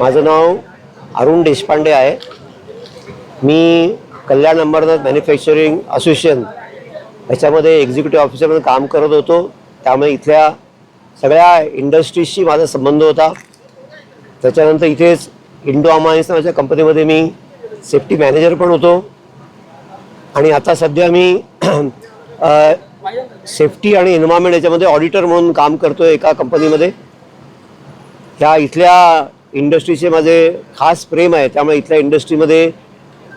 माझं नाव अरुण देशपांडे आहे. मी कल्याण अंबरनाथ मॅन्युफॅक्चरिंग असोसिएशन याच्यामध्ये एक्झिक्युटिव्ह ऑफिसरमध्ये काम करत होतो. त्यामुळे इथल्या सगळ्या इंडस्ट्रीजशी माझा संबंध होता. त्याच्यानंतर इथेच इंडो अमायन्स माझ्या कंपनीमध्ये मी सेफ्टी मॅनेजर पण होतो. आणि आता सध्या मी सेफ्टी आणि एन्व्हायरमेंट याच्यामध्ये ऑडिटर म्हणून काम करतो एका कंपनीमध्ये ह्या इथल्या इंडस्ट्रीचे माझे खास प्रेम आहे त्यामुळे इथल्या इंडस्ट्रीमध्ये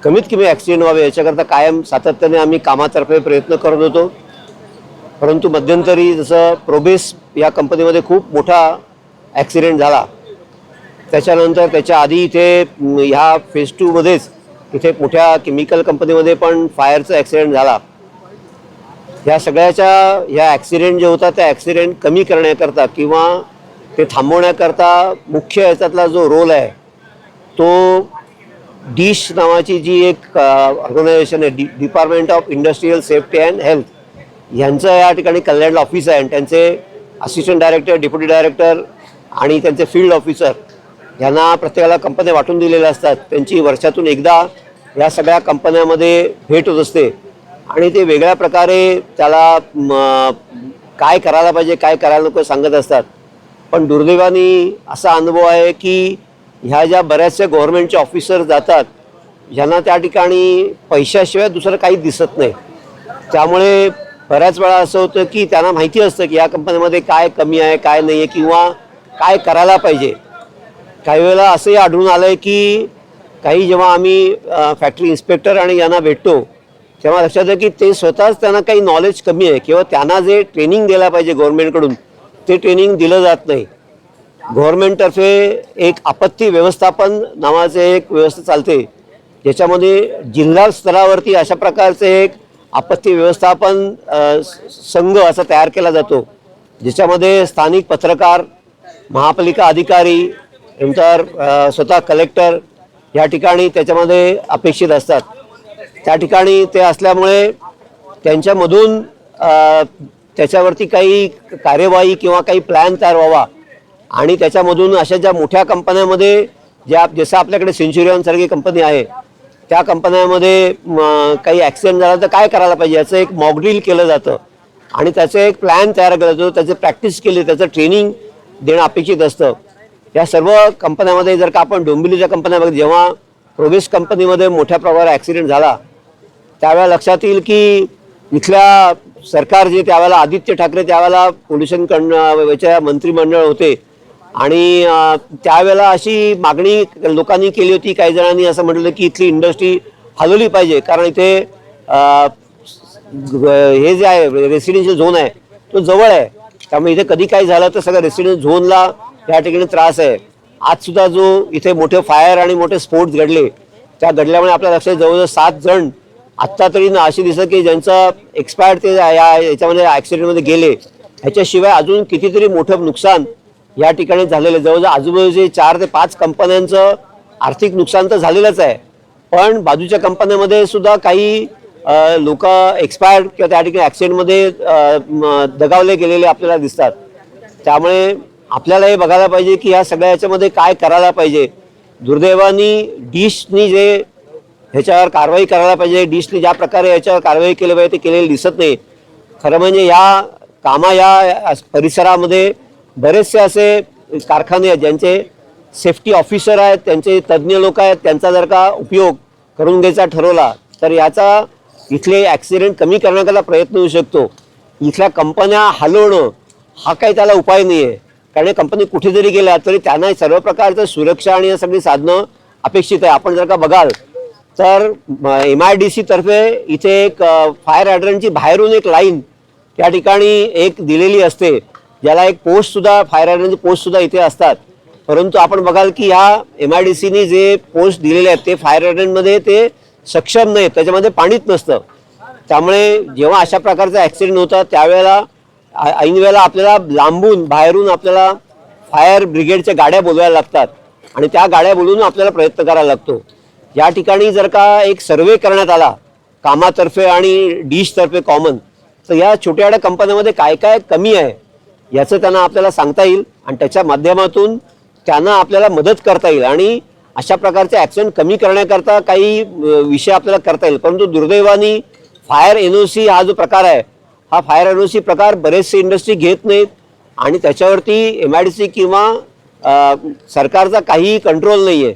कमीत कमी ॲक्सिडेंट व्हावे याच्याकरता कायम सातत्याने आम्ही कामातर्फे प्रयत्न करत होतो. परंतु मध्यंतरी जसं प्रोबेस या कंपनीमध्ये खूप मोठा ॲक्सिडेंट झाला. त्याच्यानंतर त्याच्या आधी इथे ह्या फेज टूमध्येच इथे मोठ्या केमिकल कंपनीमध्ये पण फायरचा ॲक्सिडेंट झाला. ह्या सगळ्याच्या ह्या ॲक्सिडेंट जे होता त्या ॲक्सिडेंट कमी करण्याकरता किंवा ते थांबवण्याकरता मुख्य याच्यातला जो रोल आहे तो डिश नावाची जी एक ऑर्गनायझेशन आहे डि department of industrial safety and health यांचं या ठिकाणी कल्याण ऑफिस आहे. आणि त्यांचे असिस्टंट डायरेक्टर डेप्युटी डायरेक्टर आणि त्यांचे फील्ड ऑफिसर ह्यांना प्रत्येकाला कंपन्या वाटून दिलेल्या असतात. त्यांची वर्षातून एकदा या सगळ्या कंपन्यामध्ये भेट होत असते. आणि ते वेगळ्या प्रकारे त्याला काय करायला पाहिजे काय करायला नको सांगत असतात. पण दुर्दैवाने असा अनुभव आहे की ह्या ज्या बऱ्याचशा गव्हर्नमेंटचे ऑफिसर जातात ज्यांना त्या ठिकाणी पैशाशिवाय दुसरं काही दिसत नाही. त्यामुळे बऱ्याच वेळा असं होतं की त्यांना माहिती असतं की या कंपनीमध्ये काय कमी आहे काय नाही आहे किंवा काय करायला पाहिजे. काही वेळेला असंही आढळून आलं आहे की काही जेव्हा आम्ही फॅक्टरी इन्स्पेक्टर आणि यांना भेटतो तेव्हा लक्षात येतं की ते स्वतःच त्यांना काही नॉलेज कमी आहे किंवा त्यांना जे ट्रेनिंग द्यायला पाहिजे गव्हर्नमेंटकडून ते ट्रेनिंग दिलं जात नाही. गव्हर्नमेंटतर्फे एक आपत्ती व्यवस्थापन नावाचे एक व्यवस्था चालते. ज्याच्यामध्ये जिल्हा स्तरावरती अशा प्रकारचे एक आपत्ती व्यवस्थापन संघ असा तयार केला जातो. ज्याच्यामध्ये स्थानिक पत्रकार महापालिका अधिकारी नंतर स्वतः कलेक्टर या ठिकाणी त्याच्यामध्ये अपेक्षित असतात. त्या ठिकाणी ते असल्यामुळे त्यांच्यामधून त्याच्यावरती काही कार्यवाही किंवा काही प्लॅन तयार व्हावा. आणि त्याच्यामधून अशा ज्या मोठ्या कंपन्यामध्ये ज्या जसं आपल्याकडे सेंच्युरियनसारखी कंपनी आहे त्या कंपन्यामध्ये काही ॲक्सिडेंट झाला तर काय करायला पाहिजे? याचं एक मॉकड्रील केलं जातं. आणि त्याचं एक प्लॅन तयार केला जातो. त्याचं प्रॅक्टिस केली त्याचं ट्रेनिंग देणं अपेक्षित असतं. या सर्व कंपन्यामध्ये जर का आपण डोंबिवलीच्या कंपन्यामध्ये जेव्हा प्रोवेस कंपनीमध्ये मोठ्या प्रकारे ॲक्सिडेंट झाला त्यावेळेला लक्षात येईल की इथल्या सरकार जे त्यावेळेला आदित्य ठाकरे त्यावेळेला पोल्युशन कडनं याच्या मंत्रिमंडळ होते. आणि त्यावेळेला अशी मागणी लोकांनी केली होती काही जणांनी असं म्हटलं की इथली इंडस्ट्री हलवली पाहिजे. कारण इथे हे जे आहे रेसिडेन्शियल झोन आहे तो जवळ आहे. त्यामुळे इथे कधी काही झालं तर सगळं रेसिडेन्शियल झोनला या ठिकाणी त्रास आहे. आज सुद्धा जो इथे मोठे फायर आणि मोठे स्फोट घडले त्या घडल्यामुळे आपल्या लक्षात जवळजवळ सात जण आत्ता तरी ना अशी दिसत की ज्यांचं एक्सपायर्ड ते या याच्यामध्ये ॲक्सिडेंटमध्ये गेले ह्याच्याशिवाय अजून कितीतरी मोठं नुकसान या ठिकाणी झालेलं आहे. जवळजवळ आजूबाजूचे चार ते पाच कंपन्यांचं आर्थिक नुकसान तर झालेलंच आहे. पण बाजूच्या कंपन्यांमध्ये सुद्धा काही लोक एक्सपायर्ड किंवा त्या ठिकाणी ॲक्सिडेंटमध्ये दगावले गेलेले आपल्याला दिसतात. त्यामुळे आपल्याला हे बघायला पाहिजे की ह्या सगळ्या याच्यामध्ये काय करायला पाहिजे. दुर्दैवानी डिशनी जे ह्याच्यावर कारवाई करायला पाहिजे. डिशने ज्या प्रकारे याच्यावर कारवाई केली पाहिजे ते केलेली दिसत नाही. खरं म्हणजे या कामा या परिसरामध्ये बरेचसे असे कारखाने आहेत ज्यांचे सेफ्टी ऑफिसर आहेत त्यांचे तज्ज्ञ लोक आहेत त्यांचा जर का उपयोग करून घ्यायचा ठरवला तर याचा इथले ॲक्सिडेंट कमी करण्याकरता प्रयत्न होऊ शकतो. इथल्या कंपन्या हलवणं हा काही त्याला उपाय नाही आहे कारण कंपनी कुठे जरी गेल्या तरी त्यांना सर्व प्रकारचं सुरक्षा आणि या सगळी साधनं अपेक्षित आहे. आपण जर का बघाल तर एम आय डी सी तर्फे इथे एक फायर हायड्रंटची बाहेरून एक लाईन त्या ठिकाणी एक दिलेली असते. ज्याला एक पोस्टसुद्धा फायर हायड्रंटची पोस्टसुद्धा इथे असतात. परंतु आपण बघाल की ह्या एम आय डी सीनी जे पोस्ट दिलेले आहेत ते फायर हायड्रंटमध्ये ते सक्षम नाहीत. त्याच्यामध्ये पाणीच नसतं. त्यामुळे जेव्हा अशा प्रकारचा ॲक्सिडेंट होता त्यावेळेला ऐनवेळेला ऐन वेळेला आपल्याला लांबून बाहेरून आपल्याला फायर ब्रिगेडच्या गाड्या बोलवायला लागतात. आणि त्या गाड्या बोलून आपल्याला प्रयत्न करायला लागतो. या ठिकाणी जर का एक सर्वे करण्यात आला कामातर्फे आणि डिशतर्फे कॉमन तर या छोट्या छोट्या कंपन्यांमध्ये काय काय कमी आहे याचं त्यांना आपल्याला सांगता येईल आणि त्याच्या माध्यमातून त्यांना आपल्याला मदत करता येईल. आणि अशा प्रकारचे ॲक्सिडेंट कमी करण्याकरता काही विषय आपल्याला करता येईल. परंतु दुर्दैवाने फायर एन ओ सी हा जो प्रकार आहे हा फायर एन ओ सी प्रकार बरेचसे इंडस्ट्री घेत नाहीत आणि त्याच्यावरती एम आय डी सी किंवा सरकारचा काहीही कंट्रोल नाही आहे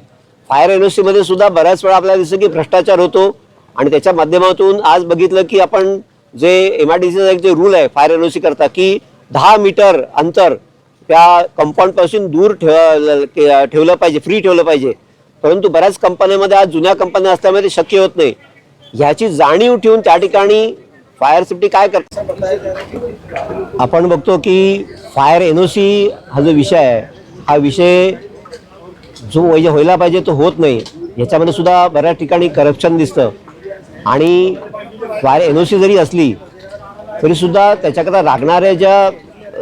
फायर एन ओ सीमध्ये सुद्धा बऱ्याच वेळा आपल्याला दिसतं की भ्रष्टाचार होतो. आणि त्याच्या माध्यमातून आज बघितलं की आपण जे एम आय डी सीचा एक जे रूल आहे फायर एन ओ सी करता की दहा मीटर अंतर त्या कंपाऊंडपासून दूर ठेव ठेवलं पाहिजे फ्री ठेवलं पाहिजे. परंतु बऱ्याच कंपन्यांमध्ये आज जुन्या कंपन्या असल्यामुळे ते शक्य होत नाही. ह्याची जाणीव ठेवून त्या ठिकाणी फायर सेफ्टी काय करतात आपण बघतो की फायर एन ओ सी हा जो विषय आहे हा विषय जो वैज व्हायला पाहिजे तो होत नाही. याच्यामध्ये सुद्धा बऱ्याच ठिकाणी करप्शन दिसतं. आणि वायर एन ओ सी जरी असली तरीसुद्धा त्याच्याकरता लागणाऱ्या ज्या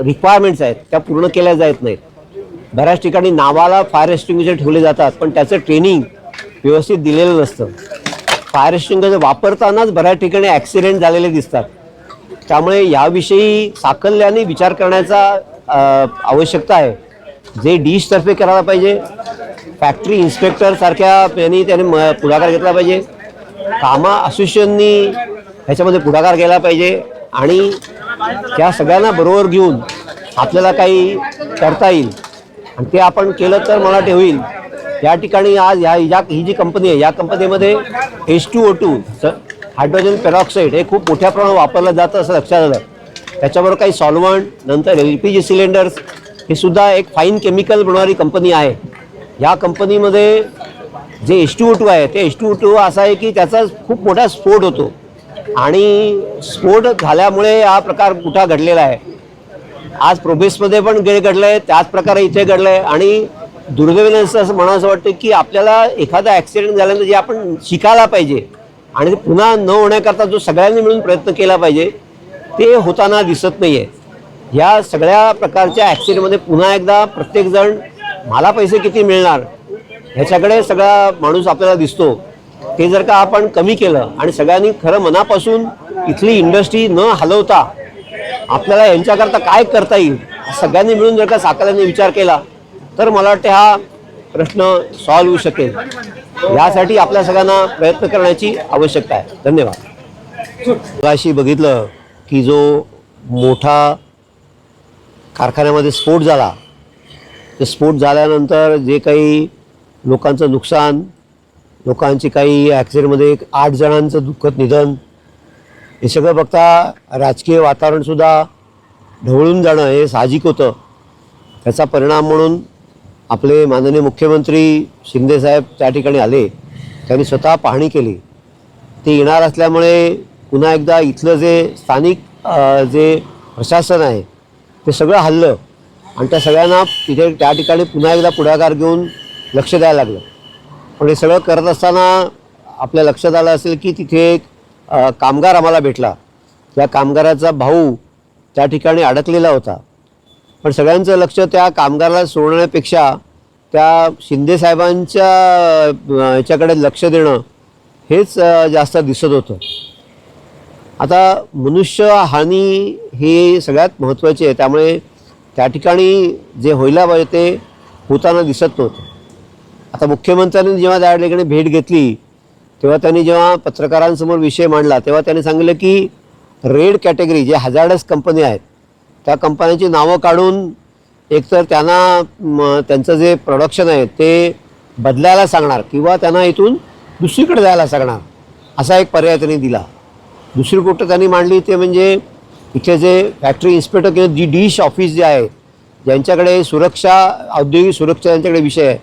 रिक्वायरमेंट्स आहेत त्या पूर्ण केल्या जात नाहीत. बऱ्याच ठिकाणी नावाला फायर एक्सटिंग्विशर ठेवले जातात पण त्याचं ट्रेनिंग व्यवस्थित दिलेलं नसतं. फायर एक्सटिंग्विशर वापरतानाच बऱ्याच ठिकाणी ॲक्सिडेंट झालेले दिसतात. त्यामुळे याविषयी साकल्याने विचार करण्याचा आवश्यकता आहे. जे डिशतर्फे करायला पाहिजे फॅक्टरी इन्स्पेक्टर सारख्या यांनी त्याने म- पुढाकार घेतला पाहिजे. कामा असोसिएशननी ह्याच्यामध्ये पुढाकार केला पाहिजे आणि त्या सगळ्यांना बरोबर घेऊन आपल्याला काही करता येईल. आणि ते आपण केलं तर मला ते होईल. या ठिकाणी आज ह्या या ही जी कंपनी आहे या कंपनीमध्ये H two O two hydrogen peroxide हे खूप मोठ्या प्रमाणात वापरलं जातं असं लक्षात आलं. त्याच्याबरोबर काही सॉल्वंट नंतर एल पी जी सिलेंडर्स हे सुद्धा एक फाईन केमिकल बनवणारी कंपनी आहे. ह्या कंपनीमध्ये जे एच टू ओ टू आहे ते एच टू ओ टू असा आहे की त्याचा खूप मोठा स्फोट होतो. आणि स्फोट झाल्यामुळे हा प्रकार कुठा घडलेला आहे? आज प्रोबेसमध्ये पण गेळ घडलं आहे त्याच प्रकारे इथे घडलं आहे आणि दुर्दैवाने असं असं वाटतं की आपल्याला एखादा ॲक्सिडेंट झाल्यानंतर जे आपण शिकायला पाहिजे आणि ते पुन्हा न होण्याकरता जो सगळ्यांनी मिळून प्रयत्न केला पाहिजे ते होताना दिसत नाही आहे ह्या सगळ्या प्रकारच्या ॲक्सिडेंटमध्ये पुन्हा एकदा प्रत्येकजण मला पैसे किती मिळणार? ह्याच्याकडे सगळा माणूस आपल्याला दिसतो. ते जर का आपण कमी केलं आणि सगळ्यांनी खरं मनापासून इथली इंडस्ट्री न हलवता आपल्याला यांच्याकरता काय करता येईल सगळ्यांनी मिळून जर का साकाराने विचार केला तर मला वाटते हा प्रश्न सॉल्व्ह होऊ शकेल. यासाठी आपल्या सगळ्यांना प्रयत्न करण्याची आवश्यकता आहे. धन्यवाद. अशी बघितलं की जो मोठा कारखान्यामध्ये स्फोट झाला ते स्फोट झाल्यानंतर जे काही लोकांचं नुकसान लोकांची काही ॲक्सिडेंटमध्ये एक आठ जणांचं दुःखद निधन हे सगळं बघता राजकीय वातावरणसुद्धा ढवळून जाणं हे साहजिक होतं. त्याचा परिणाम म्हणून आपले माननीय मुख्यमंत्री शिंदेसाहेब त्या ठिकाणी आले. त्यांनी स्वतः पाहणी केली. ते येणार असल्यामुळे पुन्हा एकदा इथलं जे स्थानिक जे प्रशासन आहे ते सगळं हल्लं. आणि त्या सगळ्यांना तिथे त्या ठिकाणी पुन्हा एकदा पुढाकार घेऊन लक्ष द्यायला लागलं. पण हे सगळं करत असताना आपल्या लक्षात आलं असेल की तिथे एक कामगार आम्हाला भेटला. त्या कामगाराचा भाऊ त्या ठिकाणी अडकलेला होता. पण सगळ्यांचं लक्ष त्या कामगाराला सोडण्यापेक्षा त्या शिंदेसाहेबांच्या याच्याकडे लक्ष देणं हेच जास्त दिसत होतं. आता मनुष्य हानी ही सगळ्यात महत्त्वाची आहे. त्यामुळे त्या ठिकाणी जे व्हायला पाहिजे ते होताना दिसत नव्हतं. आता मुख्यमंत्र्यांनी जेव्हा त्या ठिकाणी भेट घेतली तेव्हा त्यांनी जेव्हा पत्रकारांसमोर विषय मांडला तेव्हा त्यांनी सांगितलं की रेड कॅटेगरी जे हजार्डस कंपनी आहेत त्या कंपन्यांची नावं काढून एकतर त्यांना त्यांचं जे प्रोडक्शन आहे ते बदलायला सांगणार किंवा त्यांना इथून दुसरीकडे जायला सांगणार असा एक पर्याय त्यांनी दिला. दुसरी गोष्ट त्यांनी मांडली ते म्हणजे इथे जे फॅक्टरी इन्स्पेक्टर किंवा जी डिश ऑफिस जे आहे ज्यांच्याकडे सुरक्षा औद्योगिक सुरक्षा यांच्याकडे विषय आहे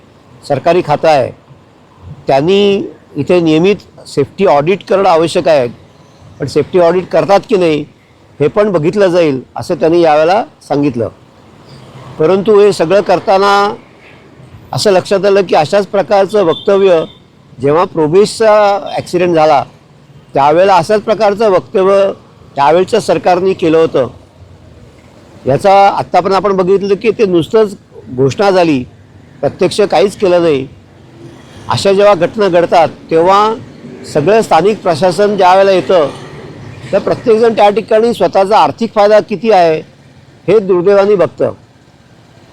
सरकारी खातं आहे त्यांनी इथे नियमित सेफ्टी ऑडिट करणं आवश्यक आहे. पण सेफ्टी ऑडिट करतात की नाही हे पण बघितलं जाईल असं त्यांनी यावेळेला सांगितलं. परंतु हे सगळं करताना असं लक्षात आलं की अशाच प्रकारचं वक्तव्य जेव्हा प्रोबेसचा ॲक्सिडेंट झाला त्यावेळेला अशाच प्रकारचं वक्तव्य त्यावेळच्या सरकारने केलं होतं. याचा आत्ता पण आपण बघितलं की ते नुसतंच घोषणा झाली. प्रत्यक्ष काहीच केलं नाही. अशा जेव्हा घटना घडतात तेव्हा सगळं स्थानिक प्रशासन ज्या वेळेला येतं तर प्रत्येकजण त्या ठिकाणी स्वतःचा आर्थिक फायदा किती आहे हे दुर्दैवाने बघतं.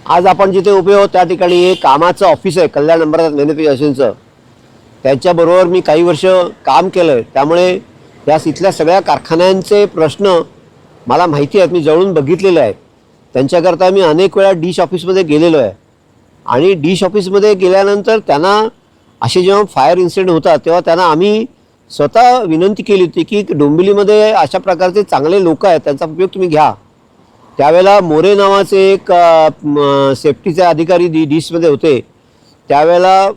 आज आपण जिथे उभे आहोत त्या ठिकाणी एक कामाचं ऑफिस आहे कल्याण अंबरनाथ असेंचं त्याच्याबरोबर मी काही वर्ष काम केलं आहे त्यामुळे या इथल्या सगळ्या कारखान्यांचे प्रश्न मला माहिती आहेत मी जवळून बघितलेले आहेत. त्यांच्याकरता मी अनेक वेळा डिश ऑफिसमध्ये गेलेलो आहे. आणि डिश ऑफिसमध्ये गेल्यानंतर त्यांना असे जेव्हा फायर इन्सिडेंट होतात तेव्हा त्यांना आम्ही स्वतः विनंती केली होती की डोंबिवलीमध्ये अशा प्रकारचे चांगले लोक आहेत त्यांचा उपयोग तुम्ही घ्या. त्यावेळेला मोरे नावाचे एक सेफ्टीचे अधिकारी डी डिशमध्ये होते. त्यावेळेला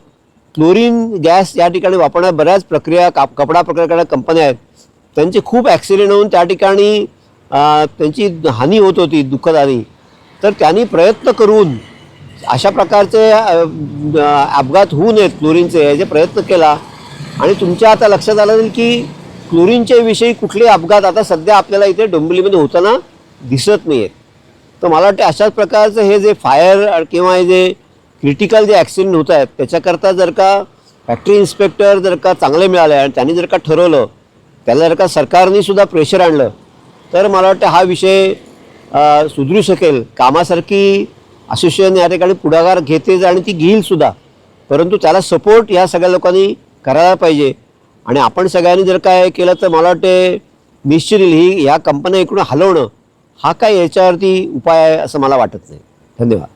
क्लोरीन गॅस या ठिकाणी वापरण्यात बऱ्याच प्रक्रिया काप कपडा प्रक्रिया कंपन्या आहेत. त्यांचे खूप ॲक्सिडेंट होऊन त्या ठिकाणी त्यांची हानी होत होती दुःखदानी. तर त्यांनी प्रयत्न करून अशा प्रकारचे अपघात होऊ नयेत क्लोरीनचे याचे प्रयत्न केला. आणि तुमच्या आता लक्षात आलं की क्लोरीनच्या विषयी कुठले अपघात आता सध्या आपल्याला इथे डोंबिवलीमध्ये होताना दिसत नाही आहेत तर मला वाटते अशाच प्रकारचं हे जे फायर किंवा हे जे क्रिटिकल जे ॲक्सिडेंट होत आहेत त्याच्याकरता जर का फॅक्टरी इन्स्पेक्टर जर का चांगले मिळाले आणि त्यांनी जर का ठरवलं त्याला जर का सरकारने सुद्धा प्रेशर आणलं तर मला वाटतं हा विषय सुधरू शकेल. कामासारखी असोसिएशन या ठिकाणी पुढाकार घेतेच आणि ती घेईलसुद्धा परंतु त्याला सपोर्ट ह्या सगळ्या लोकांनी करायला पाहिजे. आणि आपण सगळ्यांनी जर काय केलं तर मला वाटते निश्चित ही ह्या कंपन्या इकडून हलवणं हा काय याच्यावरती उपाय आहे असं मला वाटत नाही. धन्यवाद.